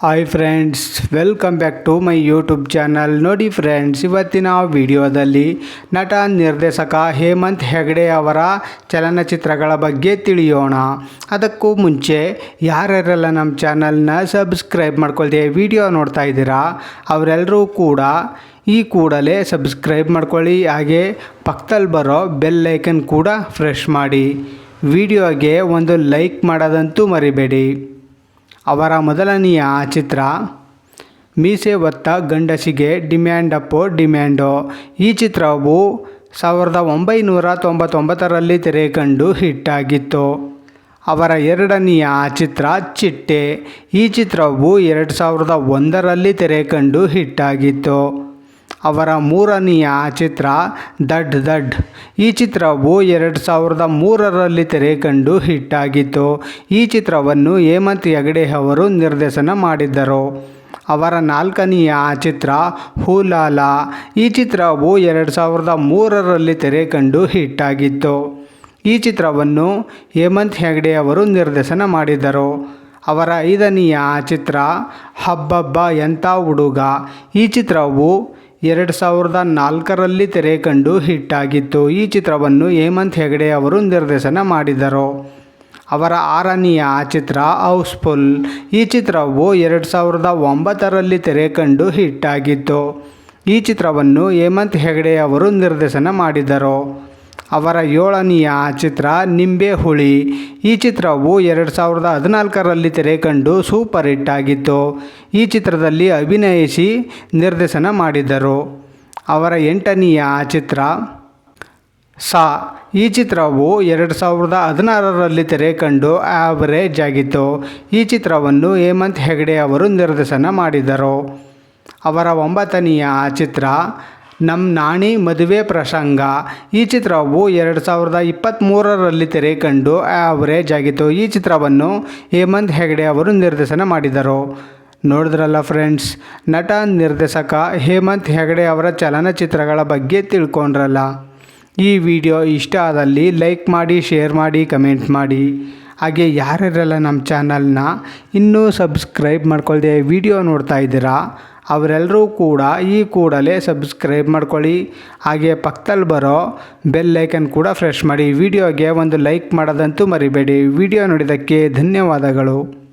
Hi friends welcome back to my YouTube channel ನೋಡಿ friends ಇವತ್ತಿನ ವಿಡಿಯೋದಲ್ಲಿ ನಟ ನಿರ್ದೇಶಕ ಹೇಮಂತ್ ಹೆಗಡೆ ಅವರ ಚಲನಚಿತ್ರಗಳ ಬಗ್ಗೆ ತಿಳಿಯೋಣ. ಅದಕ್ಕೂ ಮುಂಚೆ ಯಾರ್ಯಾರೆಲ್ಲ ನಮ್ಮ ಚಾನಲ್ನ ಸಬ್ಸ್ಕ್ರೈಬ್ ಮಾಡ್ಕೊಳ್ತೀವಿ ವಿಡಿಯೋ ನೋಡ್ತಾ ಇದ್ದೀರಾ ಅವರೆಲ್ಲರೂ ಕೂಡ ಈ ಕೂಡಲೇ ಸಬ್ಸ್ಕ್ರೈಬ್ ಮಾಡ್ಕೊಳ್ಳಿ. ಹಾಗೆ ಪಕ್ಕದಲ್ಲಿ ಬರೋ ಬೆಲ್ ಐಕನ್ ಕೂಡ ಫ್ರೆಶ್ ಮಾಡಿ. ವಿಡಿಯೋಗೆ ಒಂದು ಲೈಕ್ ಮಾಡೋದಂತೂ ಮರಿಬೇಡಿ. ಅವರ ಮೊದಲನೆಯ ಚಿತ್ರ, ಮೀಸೆ ಒತ್ತ ಗಂಡಸಿಗೆ ಡಿಮ್ಯಾಂಡ್ ಅಪ್ಪೋ ಡಿಮ್ಯಾಂಡೋ. ಈ ಚಿತ್ರವು ಸಾವಿರದ ಒಂಬೈನೂರ ತೊಂಬತ್ತೊಂಬತ್ತರಲ್ಲಿ ತೆರೆ ಕಂಡು ಹಿಟ್ಟಾಗಿತ್ತು. ಅವರ ಎರಡನೆಯ ಚಿತ್ರ, ಚಿಟ್ಟೆ. ಈ ಚಿತ್ರವು ಎರಡು ಸಾವಿರದ ಒಂದರಲ್ಲಿ ತೆರೆ ಕಂಡು ಹಿಟ್ಟಾಗಿತ್ತು. ಅವರ ಮೂರನೆಯ ಚಿತ್ರ ದಡ್ ದಡ್. ಈ ಚಿತ್ರವು ಎರಡು ಸಾವಿರದ ಮೂರರಲ್ಲಿ ತೆರೆ ಕಂಡು ಹಿಟ್ಟಾಗಿತ್ತು ಈ ಚಿತ್ರವನ್ನು ಹೇಮಂತ್ ಹೆಗಡೆ ಅವರು ನಿರ್ದೇಶನ ಮಾಡಿದ್ದರು. ಅವರ ನಾಲ್ಕನೆಯ ಚಿತ್ರ ಹೂಲಾಲ. ಈ ಚಿತ್ರವು ಎರಡು ಸಾವಿರದ ಮೂರರಲ್ಲಿ ತೆರೆ ಕಂಡು ಹಿಟ್ಟಾಗಿತ್ತು ಈ ಚಿತ್ರವನ್ನು ಹೇಮಂತ್ ಹೆಗಡೆ ಅವರು ನಿರ್ದೇಶನ ಮಾಡಿದರು ಅವರ ಐದನೆಯ ಚಿತ್ರ ಹಬ್ಬಬ್ಬ ಎಂಥ ಹುಡುಗ. ಈ ಚಿತ್ರವು ಎರಡು ಸಾವಿರದ ನಾಲ್ಕರಲ್ಲಿ ತೆರೆ ಕಂಡು ಹಿಟ್ಟಾಗಿತ್ತು. ಈ ಚಿತ್ರವನ್ನು ಹೇಮಂತ್ ಹೆಗಡೆ ಅವರು ನಿರ್ದೇಶನ ಮಾಡಿದರು. ಅವರ ಆರನೆಯ ಚಿತ್ರ ಹೌಸ್ಫುಲ್. ಈ ಚಿತ್ರವು ಎರಡು ಸಾವಿರದ ಒಂಬತ್ತರಲ್ಲಿ ತೆರೆ ಕಂಡು ಹಿಟ್ಟಾಗಿತ್ತು. ಈ ಚಿತ್ರವನ್ನು ಹೇಮಂತ್ ಹೆಗಡೆ ಅವರು ನಿರ್ದೇಶನ ಮಾಡಿದರು. ಅವರ ಏಳನೆಯ ಚಿತ್ರ ನಿಂಬೆ ಹುಳಿ. ಈ ಚಿತ್ರವು ಎರಡು ಸಾವಿರದ ಹದಿನಾಲ್ಕರಲ್ಲಿ ತೆರೆ ಕಂಡು ಸೂಪರ್ ಹಿಟ್ ಆಗಿತ್ತು. ಈ ಚಿತ್ರದಲ್ಲಿ ಅಭಿನಯಿಸಿ ನಿರ್ದೇಶನ ಮಾಡಿದರು. ಅವರ ಎಂಟನೆಯ ಚಿತ್ರ ಸಾ. ಈ ಚಿತ್ರವು ಎರಡು ಸಾವಿರದ ಹದಿನಾರರಲ್ಲಿ ತೆರೆ ಕಂಡು ಆವರೇಜ್ ಆಗಿತ್ತು. ಈ ಚಿತ್ರವನ್ನು ಹೇಮಂತ್ ಹೆಗಡೆ ಅವರು ನಿರ್ದೇಶನ ಮಾಡಿದರು. ಅವರ ಒಂಬತ್ತನೆಯ ಚಿತ್ರ ನಮ್ಮ ನಾಣಿ ಮದುವೆ ಪ್ರಸಂಗ. ಈ ಚಿತ್ರವು ಎರಡು ಸಾವಿರದ ಇಪ್ಪತ್ತ್ಮೂರರಲ್ಲಿ ತೆರೆ ಕಂಡು ಆವರೇಜ್ ಆಗಿತ್ತು. ಈ ಚಿತ್ರವನ್ನು ಹೇಮಂತ್ ಹೆಗಡೆ ಅವರು ನಿರ್ದೇಶನ ಮಾಡಿದರು. ನೋಡಿದ್ರಲ್ಲ ಫ್ರೆಂಡ್ಸ್ ನಟ, ನಿರ್ದೇಶಕ ಹೇಮಂತ್ ಹೆಗಡೆ ಅವರ ಚಲನಚಿತ್ರಗಳ ಬಗ್ಗೆ ತಿಳ್ಕೊಂಡ್ರಲ್ಲ. ಈ ವಿಡಿಯೋ ಇಷ್ಟ ಆದಲ್ಲಿ ಲೈಕ್ ಮಾಡಿ ಶೇರ್ ಮಾಡಿ ಕಮೆಂಟ್ ಮಾಡಿ. ಹಾಗೆ ಯಾರ್ಯಾರೆಲ್ಲ ನಮ್ಮ ಚಾನಲ್ನ ಇನ್ನೂ ಸಬ್ಸ್ಕ್ರೈಬ್ ಮಾಡ್ಕೊಳ್ದೆ ವಿಡಿಯೋ ನೋಡ್ತಾ ಇದ್ದೀರಾ? ಅವರೆಲ್ಲರೂ ಕೂಡ ಈ ಕೂಡಲೇ ಸಬ್ಸ್ಕ್ರೈಬ್ ಮಾಡ್ಕೊಳ್ಳಿ. ಹಾಗೆ ಪಕ್ಕದಲ್ಲಿ ಬರೋ ಬೆಲ್ ಲೈಕನ್ ಕೂಡ ಫ್ರೆಶ್ ಮಾಡಿ. ವಿಡಿಯೋಗೆ ಒಂದು ಲೈಕ್ ಮಾಡೋದಂತೂ ಮರಿಬೇಡಿ. ವಿಡಿಯೋ ನೋಡಿದ್ದಕ್ಕೆ ಧನ್ಯವಾದಗಳು.